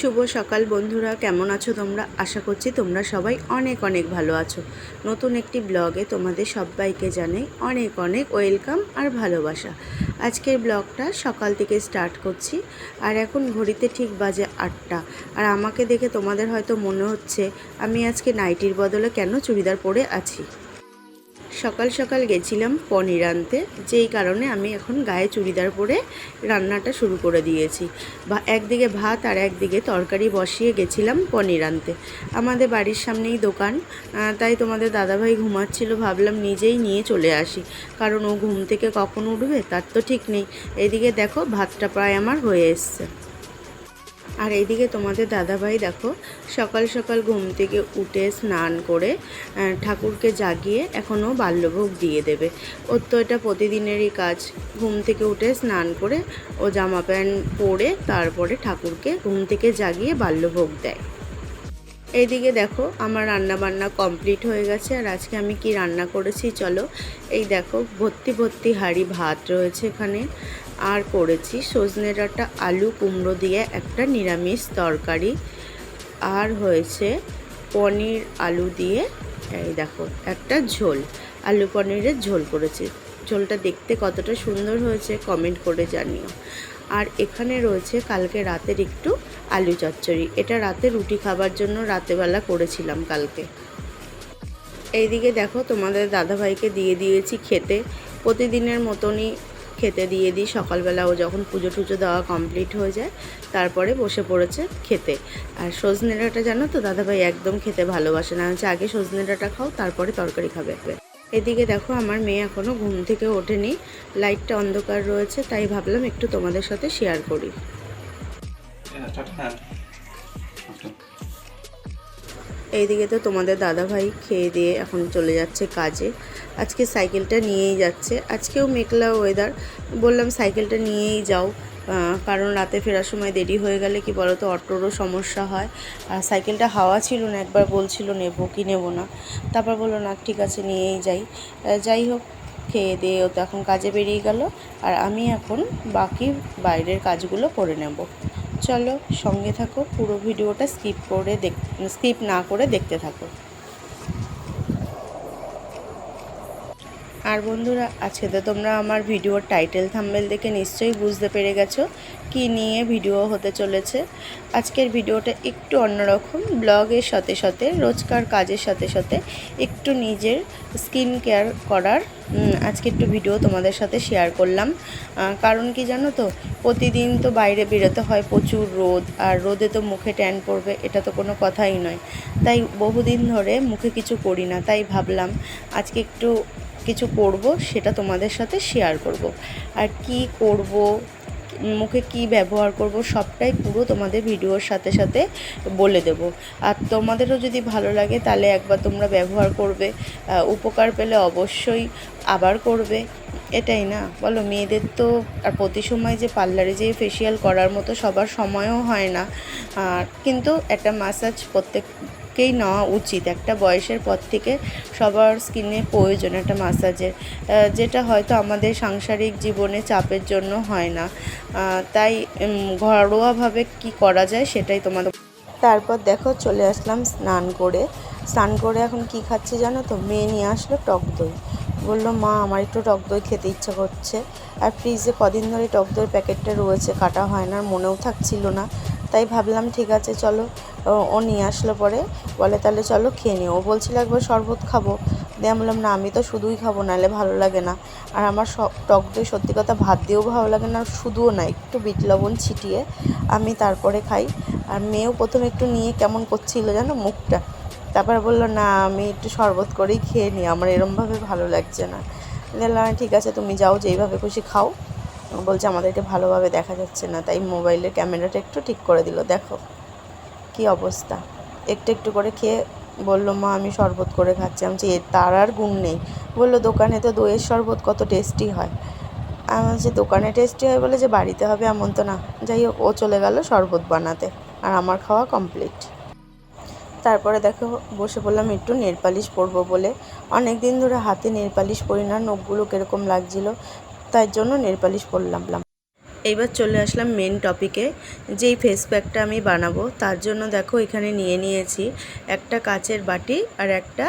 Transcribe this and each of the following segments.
শুভ সকাল বন্ধুরা, কেমন আছো তোমরা? আশা করছি তোমরা সবাই অনেক অনেক ভালো আছো। নতুন একটি ব্লগে তোমাদের সবাইকে জানাই অনেক অনেক ওয়েলকাম আর ভালোবাসা। আজকের ব্লগটা সকাল থেকে স্টার্ট করছি, আর এখন ঘড়িতে ঠিক বাজে আটটা। আর আমাকে দেখে তোমাদের হয়তো মনে হচ্ছে, আমি আজকে নাইটির বদলে কেন চুড়িদার পরে আছি? সকাল সকাল গেছিলাম পনির আনতে, যেই কারণে আমি এখন গায়ে চুড়িদার পরে রান্নাটা শুরু করে দিয়েছি। বা একদিকে ভাত আর একদিকে তরকারি বসিয়ে গেছিলাম পনির আনতে। আমাদের বাড়ির সামনেই দোকান তাই তোমাদের দাদাভাই ঘুমাচ্ছিল, ভাবলাম নিজেই নিয়ে চলে আসি। কারণ ও ঘুম থেকে কখন উঠবে, তার তো ঠিক নেই। এদিকে দেখো, ভাতটা প্রায় আমার হয়ে এসছে। আর এইদিকে তোমাদের দাদাভাই দেখো, সকাল সকাল ঘুম থেকে উঠে স্নান করে ঠাকুরকে জাগিয়ে এখনও বাল্যভোগ দিয়ে দেবে। ওর তো এটা প্রতিদিনেরই কাজ, ঘুম থেকে উঠে স্নান করে ও জামা প্যান্ট পরে তারপরে ঠাকুরকে ঘুম থেকে জাগিয়ে বাল্যভোগ দেয়। এইদিকে দেখো, আমার রান্না বান্না কমপ্লিট হয়ে গেছে, আর আজকে আমি কি রান্না করেছি চলো, এই দেখো, ভর্তি ভর্তি হাঁড়ি ভাত রয়েছে এখানে। আর করেছি সজনে ডাঁটা, আলু, কুমড়ো দিয়ে একটা নিরামিষ তরকারি। আর হয়েছে পনির আলু দিয়ে, এই দেখো, একটা ঝোল। আলু পনিরের ঝোল করেছি। ঝোলটা দেখতে কতটা সুন্দর হয়েছে কমেন্ট করে জানিও। আর এখানে রয়েছে কালকে রাতের একটু আলু চচ্চড়ি। এটা রাতে রুটি খাবার জন্য রাতেবেলা করেছিলাম কালকে। এইদিকে দেখো তোমাদের দাদাভাইকে দিয়ে দিয়েছি খেতে। প্রতিদিনের মতনই খেতে দিয়ে দিই সকালবেলা। ও যখন পুজো টুজো দেওয়া কমপ্লিট হয়ে যায় তারপরে বসে পড়েছে খেতে। আর সজনে ডাঁটা জানো তো দাদাভাই একদম খেতে ভালোবাসে না। হচ্ছে আগে সজনে ডাঁটা খাও তারপরে তরকারি খাবে। এদিকে দেখো আমার মেয়ে এখনও ঘুম থেকে ওঠেনি। লাইটটা অন্ধকার রয়েছে তাই ভাবলাম একটু তোমাদের সাথে শেয়ার করি। hand. Okay. এইদিকে তো তোমাদের দাদাভাই খেয়ে দিয়ে এখন চলে যাচ্ছে কাজে। আজকে সাইকেলটা নিয়েই যাচ্ছে। আজকেও মেঘলা ওয়েদার বললাম, সাইকেলটা নিয়েই যাও। কারণ রাতে ফেরার সময় দেরি হয়ে গেলে কি বলো তো অটোরও সমস্যা হয়। আর সাইকেলটা হাওয়া ছিল না, একবার বলছিল, নেব কি নেব না? তারপর বলল, না, ঠিক আছে, নিয়েই যাই। যাই হোক, খেয়ে দিয়ে ও তো এখন কাজে বেরিয়ে গেল। আর আমি এখন বাকি বাইরের কাজগুলো করে নেব। চলো, সঙ্গে থাকো, পুরো ভিডিওটা স্কিপ করে দেখ, স্কিপ না করে দেখতে থাকো। আর বন্ধুরা, আজকে তো তোমরা আমার ভিডিওর টাইটেল থাম্বেল দেখে নিশ্চয়ই বুঝতে পেরে গেছো কি নিয়ে ভিডিও হতে চলেছে। আজকের ভিডিওটা একটু অন্যরকম ব্লগের সাথে সাথে, রোজকার কাজের সাথে সাথে একটু নিজের স্কিন কেয়ার করার আজকে একটু ভিডিও তোমাদের সাথে শেয়ার করলাম। কারণ কি জানো তো, প্রতিদিন তো বাইরে বেরোতে হয় প্রচুর রোদ, আর রোদে তো মুখে ট্যান পড়বে, এটা তো কোনো কথাই নয়। তাই বহুদিন ধরে মুখে কিছু করি না, তাই ভাবলাম আজকে একটু কিছু করব, সেটা তোমাদের সাথে শেয়ার করব। আর কি করব, মুখে কি ব্যবহার করব, সবটাই পুরো তোমাদের ভিডিওর সাথে সাথে বলে দেব। আর তোমাদেরও যদি ভালো লাগে, তাহলে একবার তোমরা ব্যবহার করবে। উপকার পেলে অবশ্যই আবার করবে। এটাই না? বলো, মেয়েদের তো আর প্রতি সময় যে পার্লারে যেয়ে ফেসিয়াল করার মতো সবার সময়ও হয় না। কিন্তু একটা মাসাজ প্রত্যেককেই নেওয়া উচিত। একটা বয়সের পর থেকে সবার স্কিনে প্রয়োজন একটা মাসাজের যেটা হয়তো আমাদের সাংসারিক জীবনে চাপের জন্য হয় না। তাই ঘরোয়াভাবে কি করা যায় সেটাই তোমাদের তারপর দেখো, চলে আসলাম স্নান করে। স্নান করে এখন কি খাচ্ছি জানো তো? মেয়ে নিয়ে আসলো টক দই। বলল, মা, আমার একটু টক দই খেতে ইচ্ছা করছে। আর ফ্রিজে কদিন ধরে টক দইয়ের প্যাকেটটা রয়েছে, কাটা হয় না, আর মনেও থাকছিল না। তাই ভাবলাম, ঠিক আছে, চলো। ও- নিয়ে আসলো পরে। বলে, তাহলে চলো, খেয়ে নিও। ও বলছিল, একবার শরবত খাব। দিয়ে আমি বললাম, না, আমি তো শুধুই খাব, নাহলে ভালো লাগে না। আর আমার সব টক দই সত্যি কথা ভাত দিয়েও ভালো লাগে না, শুধুও না, একটু বিট লবণ ছিটিয়ে আমি তারপরে খাই। আর মেয়েও প্রথমে একটু নিয়ে কেমন করছিল জানো, মুখটা। তারপর বলল, না, আমি একটু শরবত করেই খেয়ে নিই, আমার এরমভাবে ভালো লাগছে না। বললাম, ঠিক আছে, তুমি যাও, যেইভাবে খুশি খাও। বলছে, আমাদেরকে ভালোভাবে দেখা যাচ্ছে না। তাই মোবাইলের ক্যামেরাটা একটু ঠিক করে দিল। দেখো কি অবস্থা। একটু একটু করে খেয়ে বলল, মা, আমি শরবত করে খাচ্ছি। আমি এর তার আর গুণ নেই। বলল, দোকানে তো দইয়ের শরবত কত টেস্টি হয়। আমি বলছি, দোকানে টেস্টি হয় বলে যে বাড়িতে হবে এমন তো না। যাই হোক, ও চলে গেল শরবত বানাতে আর আমার খাওয়া কমপ্লিট। তারপরে দেখো, বসে পড়লাম একটু নেল পালিশ পরবো বলে। অনেক দিন ধরে হাতে নেল পালিশ পরি না, নখগুলো কীরকম লাগছিল। তাই জন্য নেল পালিশ পরলাম এইবার চলে আসলাম মেন টপিকে যেই ফেস প্যাকটা আমি বানাবো, তার জন্য দেখো এখানে নিয়ে নিয়েছি একটা কাচের বাটি আর একটা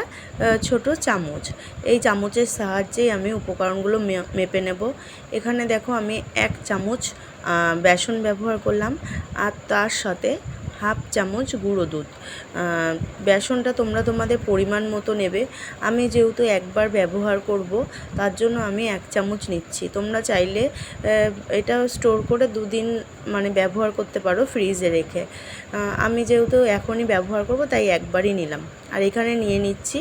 ছোট চামচ। এই চামচের সাহায্যেই আমি উপকরণগুলো মেপে নেব। এখানে দেখো আমি এক চামচ বেসন ব্যবহার করলাম, আর তার সাথে হাফ চামচ গুঁড়ো দুধ। বেসনটা তোমরা তোমাদের পরিমাণ মতো নেবে। আমি যেহেতু একবার ব্যবহার করব, তার জন্য আমি এক চামচ নিচ্ছি। তোমরা চাইলে এটা স্টোর করে দুদিন মানে ব্যবহার করতে পারো ফ্রিজে রেখে। আমি যেহেতু এখনই ব্যবহার করব, তাই একবারই নিলাম। আর এখানে নিয়ে নিচ্ছি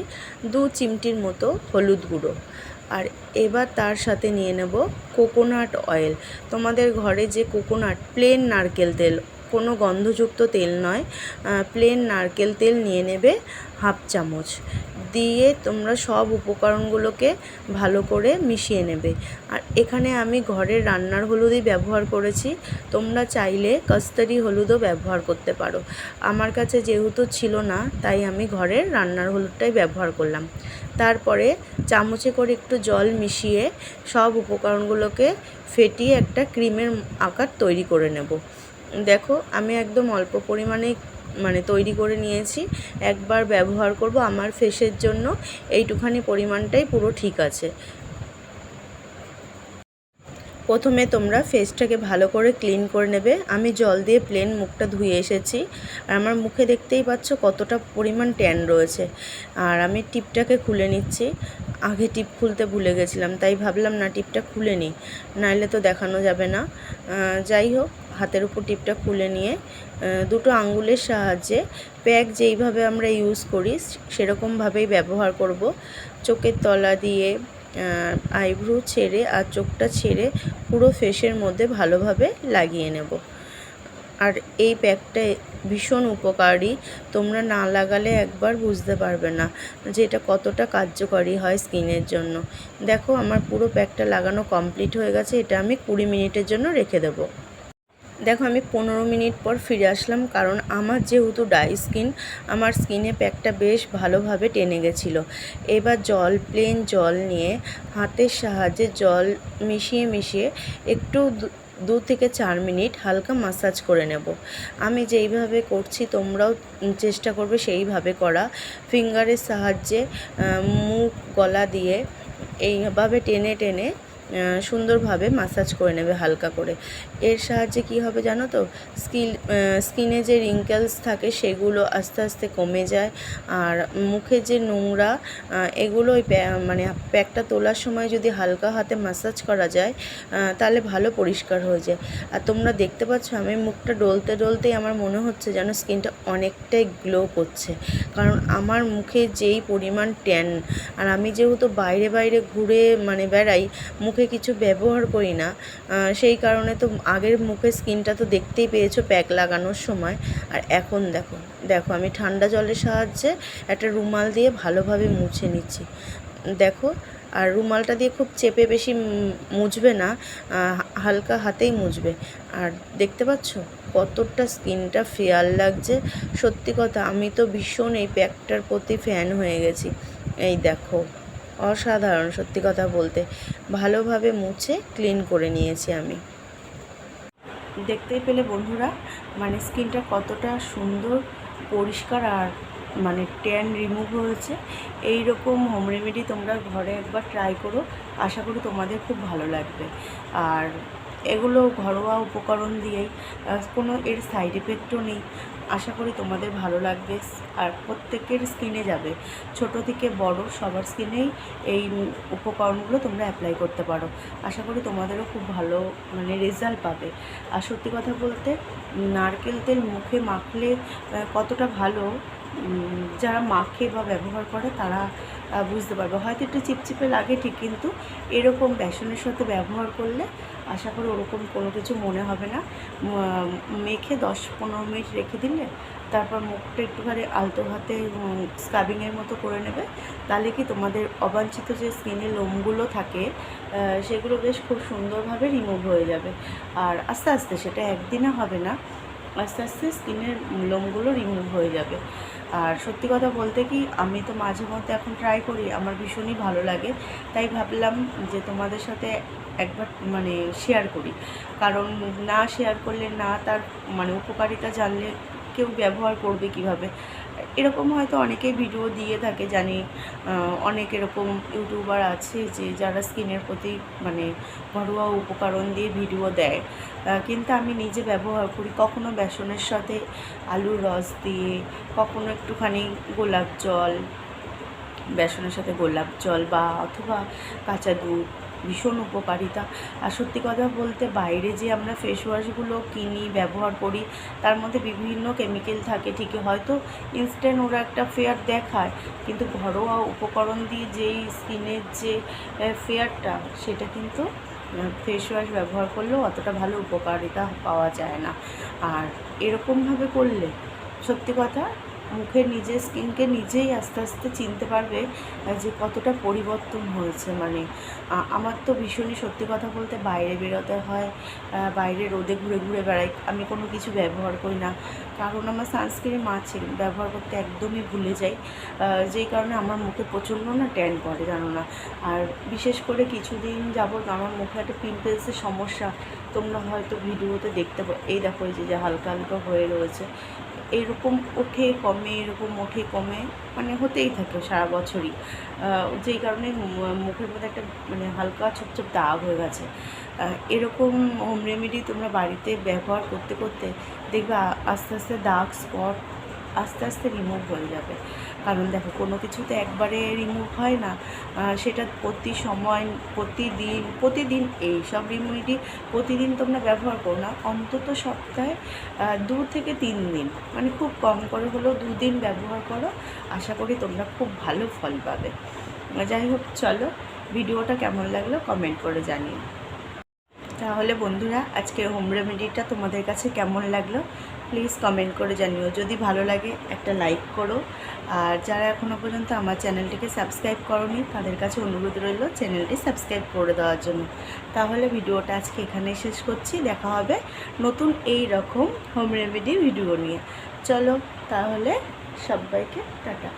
দু চিমটির মতো হলুদ গুঁড়ো। আর এবার তার সাথে নিয়ে নেব কোকোনাট অয়েল। তোমাদের ঘরে যে কোকোনাট, প্লেন নারকেল তেল কোনো গন্ধযুক্ত তেল নয় প্লেন নারকেল তেল নিয়ে নেবে হাফ চামচ। দিয়ে তোমরা সব উপকরণগুলোকে ভালো করে মিশিয়ে নেবে। আর এখানে আমি ঘরের রান্নার হলুদই ব্যবহার করেছি। তোমরা চাইলে কস্তুরি হলুদও ব্যবহার করতে পারো। আমার কাছে যেহেতু ছিল না, তাই আমি ঘরের রান্নার হলুদটাই ব্যবহার করলাম। তারপরে চামচে করে একটু জল মিশিয়ে সব উপকরণগুলোকে ফেটিয়ে একটা ক্রিমের আকার তৈরি করে নেব। দেখো, আমি একদম অল্প পরিমাণে মানে তৈরি করে নিয়েছি। একবার ব্যবহার করব আমার ফেসের জন্য। এইটুখানি পরিমাণটাই পুরো ঠিক আছে। প্রথমে তোমরা ফেসটাকে ভালো করে ক্লিন করে নেবে। আমি জল দিয়ে প্লেন মুখটা ধুয়ে এসেছি। আর আমার মুখে দেখতেই পাচ্ছ কতটা পরিমাণ ট্যান রয়েছে। আর আমি টিপটাকে খুলে নিচ্ছি। আগে টিপ খুলতে ভুলে গেছিলাম, তাই ভাবলাম না টিপটা খুলে নিই। নাইলে তো দেখানো যাবে না। যাই হোক। হাতের উপর টিপটা খুলে নিয়ে দুটো আঙ্গুলের সাহায্যে প্যাক যেইভাবে আমরা ইউজ করি, সেরকমভাবেই ব্যবহার করব। চোখের তলা দিয়ে আইব্রু ছেড়ে আর চোখটা ছেড়ে পুরো ফেসের মধ্যে ভালোভাবে লাগিয়ে নেব। আর এই প্যাকটা ভীষণ উপকারী, তোমরা না লাগালে একবার বুঝতে পারবে না যে এটা কতটা কার্যকরী হয় স্কিনের জন্য। দেখো, আমার পুরো প্যাকটা লাগানো কমপ্লিট হয়ে গেছে, এটা আমি কুড়ি মিনিটের জন্য রেখে দেবো। দেখো, আমি পনেরো মিনিট পর ফিরে আসলাম কারণ আমার যেহেতু ডাই স্কিন আমার স্কিনে প্যাকটা বেশ ভালোভাবে টেনে গেছিল। এবার জল প্লেন জল নিয়ে হাতের সাহায্যে জল মিশিয়ে মিশিয়ে একটু দু- থেকে চার মিনিট হালকা মাসাজ করে নেব। আমি যেইভাবে করছি, তোমরাও চেষ্টা করবে সেইভাবে করা। ফিঙ্গারের সাহায্যে মুখ, গলা দিয়ে এইভাবে টেনে টেনে সুন্দরভাবে মাসাজ করে নেবে হালকা করে। এর সাহায্যে কি হবে জানো তো? স্কিল স্কিনে যে রিঙ্কেলস থাকে সেগুলো আস্তে আস্তে কমে যায়। আর মুখে যে নোংরা এগুলো মানে প্যাকটা তোলার সময় যদি হালকা হাতে মাসাজ করা যায় তাহলে ভালো পরিষ্কার হয়ে যায়। আর তোমরা দেখতে পাচ্ছ, আমি মুখটা ডলতে ডলতেই আমার মনে হচ্ছে যেন স্কিনটা অনেকটাই গ্লো করছে। কারণ আমার মুখে যেই পরিমাণ ট্যান আর আমি যেহেতু বাইরে বাইরে ঘুরে মানে বেড়াই, মুখে কিছু ব্যবহার করি না। সেই কারণে তো আগের মুখে স্কিনটা তো দেখতেই পেয়েছ প্যাক লাগানোর সময়। আর এখন দেখো দেখো আমি ঠান্ডা জলের সাহায্যে একটা রুমাল দিয়ে ভালোভাবে মুছে নিচ্ছি। দেখো, আর রুমালটা দিয়ে খুব চেপে বেশি মুছবে না হালকা হাতেই মুছবে। আর দেখতে পাচ্ছ কতটা স্কিনটা ফেয়ার লাগছে। সত্যি কথা, আমি তো ভীষণ এই প্যাকটার প্রতি ফ্যান হয়ে গেছি। এই দেখো। অসাধারণ, সত্যি কথা বলতে। ভালোভাবে মুছে ক্লিন করে নিয়েছি আমি। দেখতেই পেলে বন্ধুরা মানে স্কিনটা কতটা সুন্দর, পরিষ্কার আর মানে ট্যান রিমুভ হয়েছে। এই রকম হোম রেমেডি তোমরা ঘরে একবার ট্রাই করো। আশা করি তোমাদের খুব ভালো লাগবে। আর এগুলো ঘরোয়া উপকরণ দিয়েই কোনো এর সাইড এফেক্টও নেই। আশা করি তোমাদের ভালো লাগবে আর প্রত্যেকের স্কিনে যাবে। ছোট থেকে বড় সবার স্কিনেই এই উপকরণগুলো তোমরা অ্যাপ্লাই করতে পারো। আশা করি তোমাদেরও খুব ভালো মানে রেজাল্ট পাবে। আর সত্যি কথা বলতে, নারকেল তেল মুখে মাখলে কতটা ভালো যারা মাখে বা ব্যবহার করে তারা বুঝতে পারবে। হয়তো একটু চিপচিপে লাগে ঠিক কিন্তু এরকম বেসনের সাথে ব্যবহার করলে আশা করি ওরকম কোনো কিছু মনে হবে না। মেখে দশ পনেরো মিনিট রেখে দিলে তারপর মুখটা একটুখানি আলতো হাতে স্ক্রাবিংয়ের মতো করে নেবে। তাহলে কি তোমাদের অবাঞ্ছিত যে স্কিনের লোমগুলো থাকে সেগুলো বেশ খুব সুন্দরভাবে রিমুভ হয়ে যাবে। আর আস্তে আস্তে সেটা একদিনে হবে না। আস্তে আস্তে স্কিনের লোমগুলো রিমুভ হয়ে যাবে। আর সত্যি কথা বলতে কি, আমি তো মাঝে মধ্যে এখন ট্রাই করি, আমার ভীষণই ভালো লাগে। তাই ভাবলাম যে তোমাদের সাথে একবার মানে শেয়ার করি। কারণ না শেয়ার করলে না তার মানে উপকারিতা জানলে কেউ ব্যবহার করবে কীভাবে? এরকম হয়তো অনেকেই ভিডিও দিয়ে থাকে জানি অনেক এরকম ইউটিউবার আছে যে যারা স্কিনের প্রতি মানে ঘরোয়া উপকরণ দিয়ে ভিডিও দেয়। কিন্তু আমি নিজে ব্যবহার করি কখনো বেসনের সাথে আলুর রস দিয়ে, কখনো একটুখানি গোলাপ জল, বেসনের সাথে গোলাপ জল বা অথবা কাঁচা দুধ। ভীষণ উপকারিতা। আর সত্যি কথা বলতে বাইরে যে আমরা ফেস ওয়াশগুলো কিনি, ব্যবহার করি, তার মধ্যে বিভিন্ন কেমিক্যাল থাকে, ঠিকই। হয়তো ইনস্ট্যান্ট ওরা একটা ফেয়ার দেখায়, কিন্তু ঘরোয়া উপকরণ দিয়ে যেই স্কিনের যে ফেয়ারটা সেটা কিন্তু ফেস ওয়াশ ব্যবহার করলেও অতটা ভালো উপকারিতা পাওয়া যায় না। আর এরকমভাবে করলে, সত্যি কথা মুখে নিজের স্কিনকে নিজেই আস্তে আস্তে চিনতে পারবে যে কতটা পরিবর্তন হয়েছে। মানে আমার তো ভীষণই সত্যি কথা বলতে বাইরে বেরোতে হয় বাইরে রোদে ঘুরে ঘুরে বেড়াই, আমি কোনো কিছু ব্যবহার করি না। কারণ আমার সানস্ক্রিন আছে ব্যবহার করতে একদমই ভুলে যাই। যেই কারণে আমার মুখে প্রচণ্ড না ট্যান পড়ে, জানো না। আর বিশেষ করে কিছুদিন যাবত আমার মুখে একটা পিম্পলসের সমস্যা, তোমরা হয়তো ভিডিওতে দেখতে এই দেখো, এই যে হালকা হালকা হয়ে রয়েছে। এরকম ওঠে, কমে, এরকম ওঠে, কমে মানে হতেই থাকে সারা বছরই। যেই কারণে মুখের মধ্যে একটা মানে হালকা ছোপ ছোপ দাগ হয়ে গেছে। এরকম হোম রেমেডি তোমরা বাড়িতে ব্যবহার করতে করতে দেখবে আস্তে আস্তে দাগ স্পট আস্তে আস্তে রিমুভ হয়ে যাবে। কারণ দেখো, কোনো কিছু তো একবারে রিমুভ হয় না। সেটা প্রতি সময়, প্রতিদিন প্রতিদিন এই সব রেমেডি প্রতিদিন তোমরা ব্যবহার করো না। অন্তত সপ্তাহে দু থেকে তিন দিন। মানে খুব কম করে হলেও দুদিন ব্যবহার করো। আশা করি তোমরা খুব ভালো ফল পাবে। যাই হোক, চলো, ভিডিওটা কেমন লাগল কমেন্ট করে জানিও। তাহলে বন্ধুরা আজকের হোম রেমেডিটা তোমাদের কাছে কেমন লাগল? প্লিজ কমেন্ট করে জানিও। যদি ভালো লাগে, একটা লাইক করো। আর যারা এখনও পর্যন্ত আমার চ্যানেলটিকে সাবস্ক্রাইব করনি, তাদের কাছে অনুরোধ রইল চ্যানেলটি সাবস্ক্রাইব করে দেওয়ার জন্য। তাহলে ভিডিওটা আজকে এখানেই শেষ করছি। দেখা হবে নতুন এই রকম হোম রেমেডি ভিডিও নিয়ে। চলো তাহলে সবাইকে টাটা।